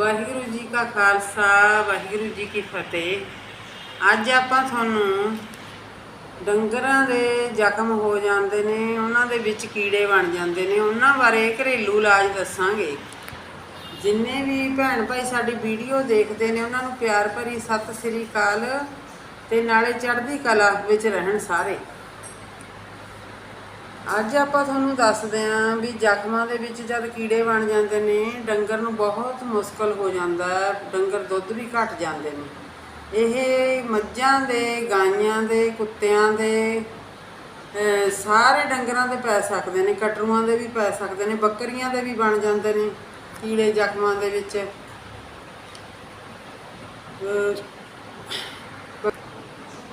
ਵਾਹਿਗੁਰੂ ਜੀ ਕਾ ਖਾਲਸਾ, ਵਾਹਿਗੁਰੂ ਜੀ ਕੀ ਫਤਿਹ। ਅੱਜ ਆਪਾਂ ਤੁਹਾਨੂੰ ਡੰਗਰਾਂ ਦੇ ਜ਼ਖਮ ਹੋ ਜਾਂਦੇ ਨੇ, ਉਹਨਾਂ ਦੇ ਵਿੱਚ ਕੀੜੇ ਬਣ ਜਾਂਦੇ ਨੇ। ਉਹਨਾਂ ਬਾਰੇ ਘਰੇਲੂ ਇਲਾਜ ਦੱਸਾਂਗੇ। ਜਿੰਨੇ ਵੀ ਭੈਣ ਭਾਈ ਸਾਡੀ ਵੀਡੀਓ ਦੇਖਦੇ ਨੇ, ਉਹਨਾਂ ਨੂੰ ਪਿਆਰ ਭਰੀ ਸਤਿ ਸ੍ਰੀ ਅਕਾਲ ਤੇ ਨਾਲੇ ਚੜ੍ਹਦੀ ਕਲਾ ਵਿੱਚ ਰਹਿਣ ਸਾਰੇ। ਅੱਜ ਆਪਾਂ ਤੁਹਾਨੂੰ ਦੱਸਦੇ ਆਂ ਵੀ ਜ਼ਖਮਾਂ ਦੇ ਵਿੱਚ ਜਦ ਕੀੜੇ ਬਣ ਜਾਂਦੇ ਨੇ, ਡੰਗਰ ਨੂੰ ਬਹੁਤ ਮੁਸ਼ਕਲ ਹੋ ਜਾਂਦਾ ਹੈ, ਡੰਗਰ ਦੁੱਧ ਵੀ ਘਟ ਜਾਂਦੇ ਨੇ। ਇਹ ਮੱਝਾਂ ਦੇ, ਗਾਈਆਂ ਦੇ, ਕੁੱਤਿਆਂ ਦੇ ਸਾਰੇ ਡੰਗਰਾਂ ਦੇ ਪੈ ਸਕਦੇ ਨੇ, ਕਟਰੂਆਂ ਦੇ ਵੀ ਪੈ ਸਕਦੇ ਨੇ, ਬੱਕਰੀਆਂ ਦੇ ਵੀ ਬਣ ਜਾਂਦੇ ਨੇ ਕੀੜੇ ਜ਼ਖਮਾਂ ਦੇ ਵਿੱਚ।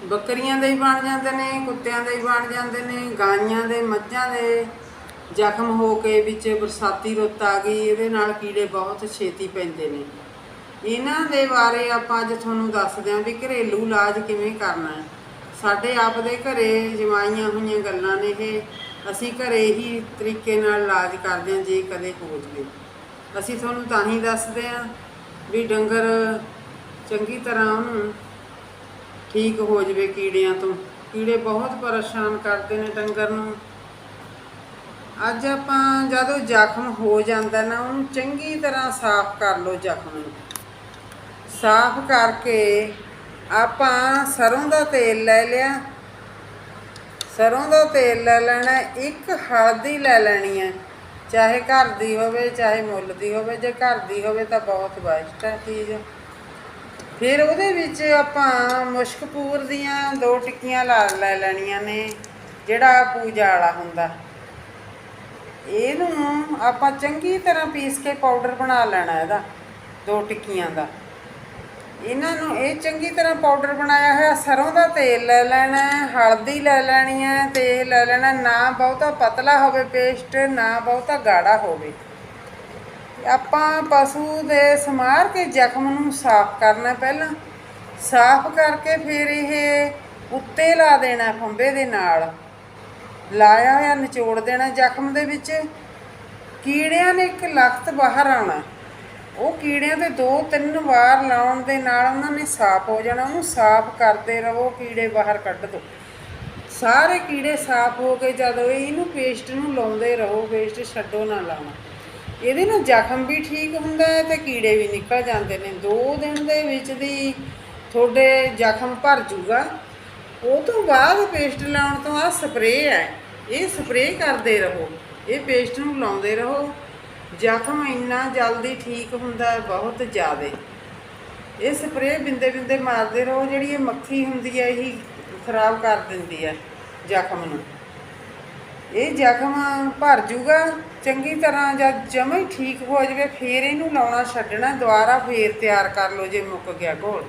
ਬੱਕਰੀਆਂ ਦੇ ਹੀ ਬਣ ਜਾਂਦੇ ਨੇ, ਕੁੱਤਿਆਂ ਦੇ ਹੀ ਬਣ ਜਾਂਦੇ ਨੇ, ਗਾਈਆਂ ਦੇ, ਮੱਝਾਂ ਦੇ। ਜ਼ਖਮ ਹੋ ਕੇ ਵਿੱਚ ਬਰਸਾਤੀ ਰੁੱਤ ਆ ਗਈ, ਇਹਦੇ ਨਾਲ ਕੀੜੇ ਬਹੁਤ ਛੇਤੀ ਪੈਂਦੇ ਨੇ। ਇਹਨਾਂ ਦੇ ਬਾਰੇ ਆਪਾਂ ਅੱਜ ਤੁਹਾਨੂੰ ਦੱਸਦੇ ਹਾਂ ਵੀ ਘਰੇਲੂ ਇਲਾਜ ਕਿਵੇਂ ਕਰਨਾ ਹੈ। ਸਾਡੇ ਆਪ ਦੇ ਘਰੇ ਜਮਾਈਆਂ ਹੋਈਆਂ ਗੱਲਾਂ ਨੇ ਇਹ। ਅਸੀਂ ਘਰੇ ਹੀ ਤਰੀਕੇ ਨਾਲ ਇਲਾਜ ਕਰਦੇ ਹਾਂ, ਜੇ ਕਦੇ ਹੋ ਜਵੇ। ਅਸੀਂ ਤੁਹਾਨੂੰ ਤਾਂ ਹੀ ਦੱਸਦੇ ਹਾਂ ਵੀ ਡੰਗਰ ਚੰਗੀ ਤਰ੍ਹਾਂ ਉਹਨੂੰ ਠੀਕ ਹੋ ਜਵੇ ਕੀੜਿਆਂ ਤੋਂ। ਕੀੜੇ ਬਹੁਤ ਪਰੇਸ਼ਾਨ ਕਰਦੇ ਨੇ ਡੰਗਰ ਨੂੰ। ਅੱਜ ਆਪਾਂ ਜਦੋਂ ਜ਼ਖਮ ਹੋ ਜਾਂਦਾ ਨਾ, ਉਹਨੂੰ ਚੰਗੀ ਤਰ੍ਹਾਂ ਸਾਫ਼ ਕਰ ਲਓ ਜ਼ਖਮ ਨੂੰ। ਸਾਫ਼ ਕਰਕੇ ਆਪਾਂ ਸਰੋਂ ਦਾ ਤੇਲ ਲੈ ਲਿਆ। ਸਰੋਂ ਦਾ ਤੇਲ ਲੈ ਲੈਣਾ, ਇੱਕ ਹਲਦੀ ਲੈ ਲੈਣੀ ਹੈ। ਚਾਹੇ ਘਰ ਦੀ ਹੋਵੇ, ਚਾਹੇ ਮੁੱਲ ਦੀ ਹੋਵੇ, ਜੇ ਘਰ ਦੀ ਹੋਵੇ ਤਾਂ ਬਹੁਤ ਬੈਸਟ ਹੈ ਚੀਜ਼। ਫਿਰ ਉਹਦੇ ਵਿੱਚ ਆਪਾਂ ਮੁਸ਼ਕਪੂਰ ਦੀਆਂ ਦੋ ਟਿੱਕੀਆਂ ਲਾ ਲੈ ਲੈਣੀਆਂ ਨੇ, ਜਿਹੜਾ ਪੂਜਾ ਵਾਲਾ ਹੁੰਦਾ। ਇਹਨੂੰ ਆਪਾਂ ਚੰਗੀ ਤਰ੍ਹਾਂ ਪੀਸ ਕੇ ਪਾਊਡਰ ਬਣਾ ਲੈਣਾ ਇਹਦਾ, ਦੋ ਟਿੱਕੀਆਂ ਦਾ। ਇਹਨਾਂ ਨੂੰ ਇਹ ਚੰਗੀ ਤਰ੍ਹਾਂ ਪਾਊਡਰ ਬਣਾਇਆ ਹੋਇਆ, ਸਰੋਂ ਦਾ ਤੇਲ ਲੈ ਲੈਣਾ, ਹਲਦੀ ਲੈ ਲੈਣੀ ਹੈ, ਤੇਲ ਲੈ ਲੈਣਾ, ਨਾ ਬਹੁਤਾ ਪਤਲਾ ਹੋਵੇ ਪੇਸਟ, ਨਾ ਬਹੁਤਾ ਗਾੜਾ ਹੋਵੇ। ਆਪਾਂ ਪਸ਼ੂ ਦੇ ਸਮਾਰ ਕੇ ਜ਼ਖਮ ਨੂੰ ਸਾਫ਼ ਕਰਨਾ ਪਹਿਲਾਂ। ਸਾਫ਼ ਕਰਕੇ ਫਿਰ ਇਹ ਉੱਤੇ ਲਾ ਦੇਣਾ ਫੰਬੇ ਦੇ ਨਾਲ। ਲਾਇਆ ਹੋਇਆ, ਨਿਚੋੜ ਦੇਣਾ ਜ਼ਖਮ ਦੇ ਵਿੱਚ। ਕੀੜਿਆਂ ਨੇ ਇੱਕ ਲਖਤ ਬਾਹਰ ਆਉਣਾ। ਉਹ ਕੀੜਿਆਂ ਦੇ ਦੋ ਤਿੰਨ ਵਾਰ ਲਾਉਣ ਦੇ ਨਾਲ ਉਹਨਾਂ ਨੇ ਸਾਫ਼ ਹੋ ਜਾਣਾ। ਉਹਨੂੰ ਸਾਫ਼ ਕਰਦੇ ਰਹੋ, ਕੀੜੇ ਬਾਹਰ ਕੱਢ ਦਿਓ ਸਾਰੇ ਕੀੜੇ ਸਾਫ਼ ਹੋ ਕੇ ਜਦੋਂ ਇਹਨੂੰ ਪੇਸਟ ਨੂੰ ਲਾਉਂਦੇ ਰਹੋ, ਪੇਸਟ ਛੱਡੋ ਨਾ ਲਾਉਣਾ। ਇਹਦੇ ਨਾਲ ਜ਼ਖਮ ਵੀ ਠੀਕ ਹੁੰਦਾ ਹੈ ਤੇ ਕੀੜੇ ਵੀ ਨਿਕਲ ਜਾਂਦੇ ਨੇ। 2 ਦਿਨ ਦੇ ਵਿੱਚ ਦੀ ਤੁਹਾਡੇ ਜ਼ਖਮ ਭਰ ਜੂਗਾ। ਉਹ ਤੋਂ ਬਾਅਦ ਪੇਸਟ ਲਾਉਣ ਤੋਂ ਆ ਸਪਰੇਅ ਹੈ। ਇਹ ਸਪਰੇਅ ਕਰਦੇ ਰਹੋ। ਇਹ ਪੇਸਟ ਨੂੰ ਲਾਉਂਦੇ ਰਹੋ। ਜ਼ਖਮ ਇੰਨਾ ਜਲਦੀ ਠੀਕ ਹੁੰਦਾ ਹੈ, ਬਹੁਤ ਜ਼ਿਆਦਾ। ਇਹ ਸਪਰੇਅ ਬਿੰਦੇ ਬਿੰਦੇ ਮਾਰਦੇ ਰਹੋ। ਜਿਹੜੀ ਇਹ ਮੱਖੀ ਹੁੰਦੀ ਹੈ, ਇਹੀ ਖਰਾਬ ਕਰ ਦਿੰਦੀ ਹੈ ਜ਼ਖਮ ਨੂੰ। ਇਹ ਜ਼ਖਮ ਭਰ ਜੂਗਾ, ਚੰਗੀ ਤਰ੍ਹਾਂ ਜਦ ਜਮੇ ਠੀਕ ਹੋ ਜਾਵੇ, ਫੇਰ ਇਹਨੂੰ ਲਾਉਣਾ ਛੱਡਣਾ, ਦੁਬਾਰਾ ਫੇਰ ਤਿਆਰ ਕਰ ਲਓ ਜੇ ਮੁੱਕ ਗਿਆ ਘੋਲ।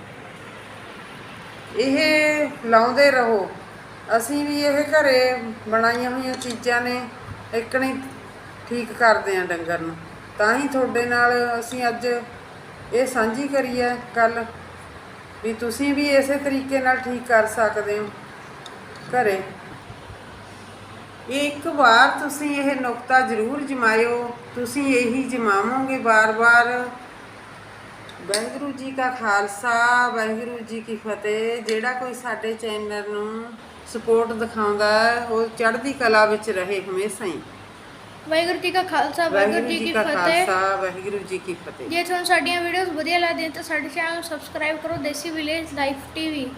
ਇਹ ਲਾਉਂਦੇ ਰਹੋ। ਅਸੀਂ ਵੀ ਇਹ ਘਰੇ ਬਣਾਈਆਂ ਹੋਈਆਂ ਚੀਜ਼ਾਂ ਨੇ ਇਕਣੀ ਠੀਕ ਕਰਦੇ ਆ ਡੰਗਰ ਨੂੰ। ਤਾਂ ਹੀ ਤੁਹਾਡੇ ਨਾਲ ਅਸੀਂ ਅੱਜ ਇਹ ਸਾਂਝੀ ਕਰੀ ਹੈ ਗੱਲ ਵੀ ਤੁਸੀਂ ਵੀ ਇਸੇ ਤਰੀਕੇ ਨਾਲ ਠੀਕ ਕਰ ਸਕਦੇ ਹੋ ਘਰੇ। ਇੱਕ ਵਾਰ ਤੁਸੀਂ ਇਹ ਨੁਕਤਾ ਜ਼ਰੂਰ ਜਮਾਇਓ ਤੁਸੀਂ ਇਹੀ ਜਮਾਵੋਗੇ ਬਾਰ-ਬਾਰ। ਵਾਹਿਗੁਰੂ ਜੀ ਕਾ ਖਾਲਸਾ ਵਾਹਿਗੁਰੂ ਜੀ ਕੀ ਫਤਿਹ। ਜਿਹੜਾ ਕੋਈ ਸਾਡੇ ਚੈਨਲ ਨੂੰ ਸਪੋਰਟ ਦਿਖਾਉਂਦਾ ਉਹ ਚੜ੍ਹਦੀ ਕਲਾ ਵਿੱਚ ਰਹੇ ਹਮੇਸ਼ਾ ਹੀ। ਵਾਹਿਗੁਰੂ ਜੀ ਕਾ ਖਾਲਸਾ ਵਾਹਿਗੁਰੂ ਜੀ ਕਾ ਫਤਿਹ। ਖਾਲਸਾ ਵਾਹਿਗੁਰੂ ਜੀ ਕੀ ਫਤਿਹ। ਜੇ ਤੁਹਾਨੂੰ ਸਾਡੀਆਂ ਵੀਡੀਓਜ਼ ਵਧੀਆ ਲੱਗਦੀਆਂ ਤਾਂ ਸਾਡੇ ਚੈਨਲ ਨੂੰ ਸਬਸਕ੍ਰਾਈਬ ਕਰੋ ਦੇਸੀ ਵਿਲੇਜ ਲਾਈਫ ਟੀਵੀ